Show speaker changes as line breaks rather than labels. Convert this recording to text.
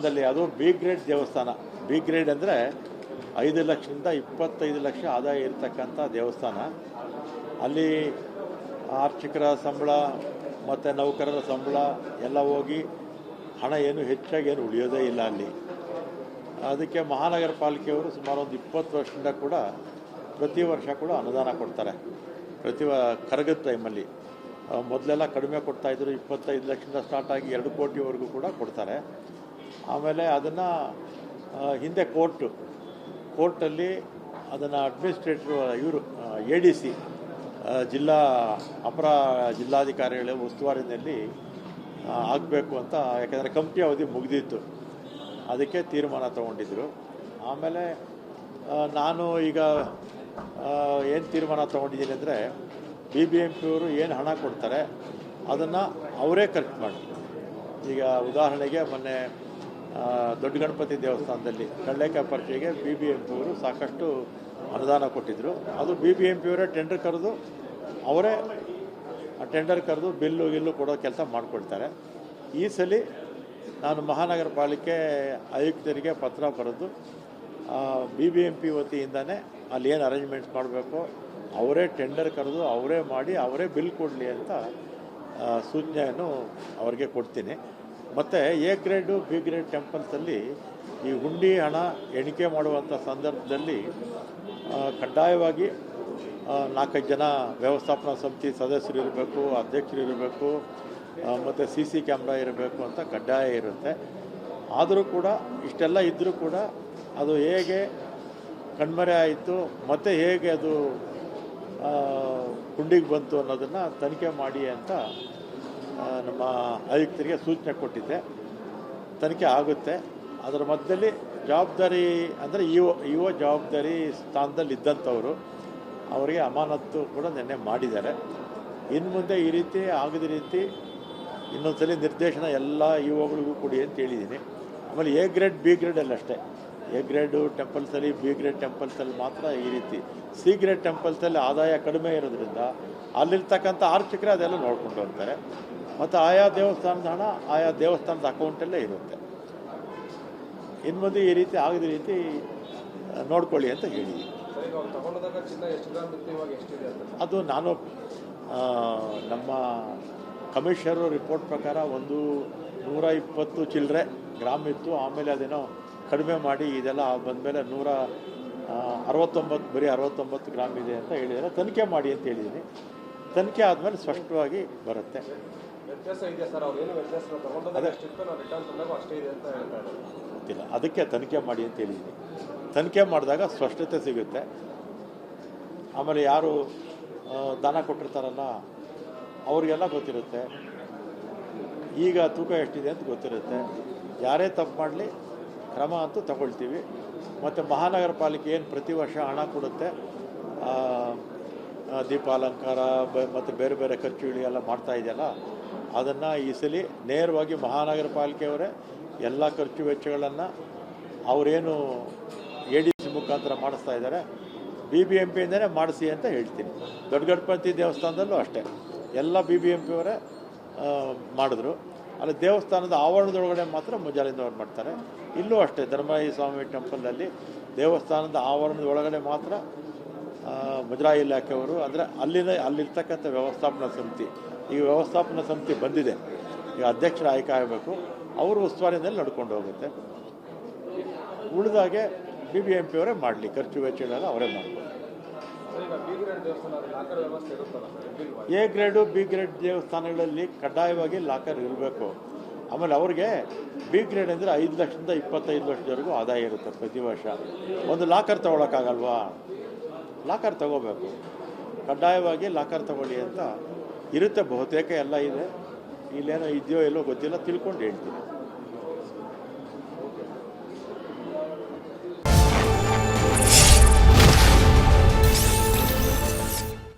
ದೇವಸ್ಥಾನದಲ್ಲಿ ಅದು B grade ದೇವಸ್ಥಾನ. ಬಿ ಗ್ರೇಡ್ ಅಂದರೆ ಐದು ಲಕ್ಷದಿಂದ ಇಪ್ಪತ್ತೈದು ಲಕ್ಷ ಆದಾಯ ಇರತಕ್ಕಂಥ ದೇವಸ್ಥಾನ. ಅಲ್ಲಿ ಆರ್ಚಕರ ಸಂಬಳ, ಮತ್ತು ನೌಕರರ ಸಂಬಳ ಎಲ್ಲ ಹೋಗಿ ಹಣ ಏನು ಹೆಚ್ಚಾಗಿ ಏನು ಉಳಿಯೋದೇ ಇಲ್ಲ ಅಲ್ಲಿ. ಅದಕ್ಕೆ ಮಹಾನಗರ ಪಾಲಿಕೆಯವರು ಸುಮಾರು ಒಂದು ಇಪ್ಪತ್ತು ವರ್ಷದಿಂದ ಕೂಡ ಪ್ರತಿ ವರ್ಷ ಕೂಡ ಅನುದಾನ ಕೊಡ್ತಾರೆ. ಪ್ರತಿ ಕರಗದ ಟೈಮಲ್ಲಿ ಮೊದಲೆಲ್ಲ ಕಡಿಮೆ ಕೊಡ್ತಾಯಿದ್ರು ಇಪ್ಪತ್ತೈದು ಲಕ್ಷದಿಂದ ಸ್ಟಾರ್ಟ್ ಆಗಿ ಎರಡು ಕೋಟಿವರೆಗೂ ಕೂಡ ಕೊಡ್ತಾರೆ. ಆಮೇಲೆ ಅದನ್ನು ಹಿಂದೆ ಕೋರ್ಟು. ಕೋರ್ಟಲ್ಲಿ ಅದನ್ನು ಅಡ್ಮಿನಿಸ್ಟ್ರೇಟ್ರು, ಇವರು ಎ ಡಿ ಸಿ ಜಿಲ್ಲಾ, ಅಪರ ಜಿಲ್ಲಾಧಿಕಾರಿಗಳ ಉಸ್ತುವಾರಿನಲ್ಲಿ ಆಗಬೇಕು ಅಂತ, ಯಾಕಂದರೆ ಕಂಪ್ನಿ ಅವಧಿ ಮುಗಿದಿತ್ತು. ಅದಕ್ಕೆ ತೀರ್ಮಾನ ತಗೊಂಡಿದ್ದರು ಆಮೇಲೆ ನಾನು ಈಗ ಏನು ತೀರ್ಮಾನ ತೊಗೊಂಡಿದ್ದೀನಿ ಅಂದರೆ, ಬಿ ಬಿ ಎಂ ಪಿಯವರು ಏನು ಹಣ ಕೊಡ್ತಾರೆ, ಅದನ್ನು ಅವರೇ ಖರ್ಚು ಮಾಡಿ ಈಗ ಉದಾಹರಣೆಗೆ ಮೊನ್ನೆ ದೊಡ್ಡ ಗಣಪತಿ ದೇವಸ್ಥಾನದಲ್ಲಿ ಕಳ್ಳೇಕಾಯಿ ಪರ್ಚೆಗೆ ಬಿ ಬಿ ಎಂ ಪಿಯವರು ಸಾಕಷ್ಟು ಅನುದಾನ ಕೊಟ್ಟಿದ್ದರು ಅದು ಬಿ ಬಿ ಎಂ ಪಿಯವರೇ ಟೆಂಡರ್ ಕರೆದು ಅವರೇ ಟೆಂಡರ್ ಕರೆದು ಬಿಲ್ಲು ಗಿಲ್ಲು ಕೊಡೋ ಕೆಲಸ ಮಾಡಿಕೊಡ್ತಾರೆ ಈ ಸಲ ನಾನು ಮಹಾನಗರ ಪಾಲಿಕೆ ಆಯುಕ್ತರಿಗೆ ಪತ್ರ ಬರೆದು ಬಿ ಬಿ ಎಂ ಪಿ ವತಿಯಿಂದನೇ ಅಲ್ಲಿ ಏನು ಅರೇಂಜ್ಮೆಂಟ್ಸ್ ಮಾಡಬೇಕು, ಅವರೇ ಟೆಂಡರ್ ಕರೆದು ಅವರೇ ಮಾಡಿ ಅವರೇ ಬಿಲ್ ಕೊಡಲಿ ಅಂತ ಸೂಚನೆಯನ್ನು ಅವರಿಗೆ ಕೊಡ್ತೀನಿ. ಮತ್ತು ಎ ಗ್ರೇಡು ಬಿ ಗ್ರೇಡ್ ಟೆಂಪಲ್ಸಲ್ಲಿ ಈ ಹುಂಡಿ ಹಣ ಎಣಿಕೆ ಮಾಡುವಂಥ ಸಂದರ್ಭದಲ್ಲಿ ಕಡ್ಡಾಯವಾಗಿ ನಾಲ್ಕೈದು ಜನ ವ್ಯವಸ್ಥಾಪನಾ ಸಮಿತಿ ಸದಸ್ಯರು ಇರಬೇಕು, ಅಧ್ಯಕ್ಷರು ಇರಬೇಕು ಮತ್ತು ಸಿ ಸಿ ಕ್ಯಾಮ್ರಾ ಇರಬೇಕು ಅಂತ ಕಡ್ಡಾಯ ಇರುತ್ತೆ. ಆದರೂ ಕೂಡ ಇಷ್ಟೆಲ್ಲ ಇದ್ದರೂ ಕೂಡ ಅದು ಹೇಗೆ ಕಣ್ಮರೆ ಆಯಿತು, ಮತ್ತು ಹೇಗೆ ಅದು ಹುಂಡಿಗೆ ಬಂತು ಅನ್ನೋದನ್ನು ತನಿಖೆ ಮಾಡಿ ಅಂತ ನಮ್ಮ ಆಯುಕ್ತರಿಗೆ ಸೂಚನೆ ಕೊಟ್ಟಿದ್ದೆ. ತನಿಖೆ ಆಗುತ್ತೆ. ಅದರ ಮಧ್ಯದಲ್ಲಿ ಜವಾಬ್ದಾರಿ ಅಂದರೆ ಇ ಒ ಜವಾಬ್ದಾರಿ ಸ್ಥಾನದಲ್ಲಿ ಇದ್ದಂಥವರು ಅವರಿಗೆ ಅಮಾನತ್ತು ಕೂಡ ನಿನ್ನೆ ಮಾಡಿದ್ದಾರೆ. ಇನ್ನು ಮುಂದೆ ಈ ರೀತಿ ಆಗದ ರೀತಿ ಇನ್ನೊಂದ್ಸಲಿ ನಿರ್ದೇಶನ ಎಲ್ಲ ಇ ಒಗಳಿಗೂ ಕೊಡಿ ಅಂತ ಹೇಳಿದ್ದೀನಿ. ಆಮೇಲೆ ಎ ಗ್ರೇಡ್, ಬಿ ಗ್ರೇಡಲ್ಲಿ ಅಷ್ಟೇ. ಎ ಗ್ರೇಡು ಟೆಂಪಲ್ಸಲ್ಲಿ, ಬಿ ಗ್ರೇಡ್ ಟೆಂಪಲ್ಸಲ್ಲಿ ಮಾತ್ರ ಈ ರೀತಿ. ಸಿ ಗ್ರೇಡ್ ಟೆಂಪಲ್ಸಲ್ಲಿ ಆದಾಯ ಕಡಿಮೆ ಇರೋದ್ರಿಂದ ಅಲ್ಲಿರ್ತಕ್ಕಂಥ ಆರ್ಚಕರೇ ಅದೆಲ್ಲ ನೋಡ್ಕೊಂಡು ಹೋಗ್ತಾರೆ. ಮತ್ತು ಆಯಾ ದೇವಸ್ಥಾನದ ಹಣ ಆಯಾ ದೇವಸ್ಥಾನದ ಅಕೌಂಟಲ್ಲೇ ಇರುತ್ತೆ. ಇನ್ನು ಮುಂದೆ ಈ ರೀತಿ ಆಗದ ರೀತಿ ನೋಡ್ಕೊಳ್ಳಿ ಅಂತ
ಅಂತ?
ಅದು ನಾನು ನಮ್ಮ ಕಮಿಷನರು ರಿಪೋರ್ಟ್ ಪ್ರಕಾರ ಒಂದು ನೂರ ಇಪ್ಪತ್ತು ಚಿಲ್ಲರೆ ಗ್ರಾಮ್ ಇತ್ತು. ಆಮೇಲೆ ಅದೇನೋ ಕಡಿಮೆ ಮಾಡಿ ಇದೆಲ್ಲ ಬಂದಮೇಲೆ ನೂರ ಅರವತ್ತೊಂಬತ್ತು ಬರೀ ಅರವತ್ತೊಂಬತ್ತು ಗ್ರಾಮ್ ಇದೆ ಅಂತ ಹೇಳಿದ್ದಾರೆ. ತನಿಖೆ ಮಾಡಿ ಅಂತ ಹೇಳಿದ್ದೀನಿ. ತನಿಖೆ ಆದಮೇಲೆ ಸ್ಪಷ್ಟವಾಗಿ ಬರುತ್ತೆ.
ವ್ಯತ್ಯಾಸ ಇದೆಯಾ ಸರ್? ಅವ್ರು ಏನು ವ್ಯತ್ಯಾಸ ತಗೊಂಡೋದಾಗ ಎಷ್ಟಿತ್ತು ನಾವು ರಿಟರ್ನ್ ತಂದಾಗ ಅಷ್ಟೇ ಇದೆ ಅಂತ ಹೇಳ್ತಾ
ಗೊತ್ತಿಲ್ಲ. ಅದಕ್ಕೆ ತನಿಖೆ ಮಾಡಿ ಅಂತ ಹೇಳಿದ್ದೀನಿ. ತನಿಖೆ ಮಾಡಿದಾಗ ಸ್ಪಷ್ಟತೆ ಸಿಗುತ್ತೆ. ಆಮೇಲೆ ಯಾರು ದಾನ ಕೊಟ್ಟಿರ್ತಾರಲ್ಲ ಅವ್ರಿಗೆಲ್ಲ ಗೊತ್ತಿರುತ್ತೆ. ಈಗ ತೂಕ ಎಷ್ಟಿದೆ ಅಂತ ಗೊತ್ತಿರುತ್ತೆ. ಯಾರೇ ತಪ್ಪು ಮಾಡಲಿ ಕ್ರಮ ಅಂತೂ ತಗೊಳ್ತೀವಿ. ಮತ್ತು ಮಹಾನಗರ ಪಾಲಿಕೆ ಏನು ಪ್ರತಿ ವರ್ಷ ಹಣ ಕೊಡುತ್ತೆ? ದೀಪಾಲಂಕಾರ ಬ ಮತ್ತು ಬೇರೆ ಬೇರೆ ಖರ್ಚುಗಳು ಎಲ್ಲ ಮಾಡ್ತಾ ಇದೆಯಲ್ಲ ಅದನ್ನು ಈ ಸಲ ನೇರವಾಗಿ ಮಹಾನಗರ ಪಾಲಿಕೆಯವರೇ ಎಲ್ಲ ಖರ್ಚು ವೆಚ್ಚಗಳನ್ನು ಅವರೇನು ಎ ಡಿ ಸಿ ಮುಖಾಂತರ ಮಾಡಿಸ್ತಾ ಇದ್ದಾರೆ. ಬಿ ಬಿ ಎಂ ಪಿಯಿಂದನೇ ಮಾಡಿಸಿ ಅಂತ ಹೇಳ್ತೀನಿ. ದೊಡ್ಡ ಗಣಪತಿ ದೇವಸ್ಥಾನದಲ್ಲೂ ಅಷ್ಟೇ. ಎಲ್ಲ ಬಿ ಬಿ ಎಂ ಪಿಯವರೇ ಮಾಡಿದ್ರು. ಅಲ್ಲಿ ದೇವಸ್ಥಾನದ ಆವರಣದೊಳಗಡೆ ಮಾತ್ರ ಮುಜಾಲಿಂದವ್ರು ಮಾಡ್ತಾರೆ. ಇಲ್ಲೂ ಅಷ್ಟೇ ಧರ್ಮಾಯಿ ಸ್ವಾಮಿ ಟೆಂಪಲ್ನಲ್ಲಿ ದೇವಸ್ಥಾನದ ಆವರಣದ ಒಳಗಡೆ ಮಾತ್ರ ಆ, ಮುಜರಾಯಿ ಇಲಾಖೆಯವರು ಅಂದರೆ ಅಲ್ಲಿನ ಅಲ್ಲಿರ್ತಕ್ಕಂಥ ವ್ಯವಸ್ಥಾಪನಾ ಸಮಿತಿ. ಈ ವ್ಯವಸ್ಥಾಪನಾ ಸಮಿತಿ ಬಂದಿದೆ. ಈಗ ಅಧ್ಯಕ್ಷರ ಆಯ್ಕೆ ಆಗಬೇಕು ಅವರು ಉಸ್ತುವಾರಿನಲ್ಲಿ ನಡ್ಕೊಂಡು ಹೋಗುತ್ತೆ. ಉಳಿದಾಗೆ ಬಿ ಬಿ ಎಂ ಪಿಯವರೇ ಮಾಡಲಿ. ಖರ್ಚು ವೆಚ್ಚಗಳೆಲ್ಲ ಅವರೇ
ಮಾಡಿ
ಎ ಗ್ರೇಡು ಬಿ ಗ್ರೇಡ್ ದೇವಸ್ಥಾನಗಳಲ್ಲಿ ಕಡ್ಡಾಯವಾಗಿ ಲಾಕರ್ ಇರಬೇಕು. ಆಮೇಲೆ ಅವ್ರಿಗೆ ಬಿ ಗ್ರೇಡ್ ಅಂದರೆ ಐದು ಲಕ್ಷದಿಂದ ಇಪ್ಪತ್ತೈದು ಲಕ್ಷದವರೆಗೂ ಆದಾಯ ಇರುತ್ತೆ ಪ್ರತಿ ವರ್ಷ. ಒಂದು ಲಾಕರ್ ತೊಗೊಳಕ್ಕಾಗಲ್ವಾ? ಲಾಕರ್ ತಗೋಬೇಕು. ಕಡ್ಡಾಯವಾಗಿ ಲಾಕರ್ ತಗೊಳ್ಳಿ ಅಂತ ಇರುತ್ತೆ ಬಹುತೇಕ ಎಲ್ಲ ಇದೆ. ಇಲ್ಲೇನೋ ಇದೆಯೋ ಎಲ್ಲೋ ಗೊತ್ತಿಲ್ಲ, ತಿಳ್ಕೊಂಡು ಹೇಳ್ತೀನಿ.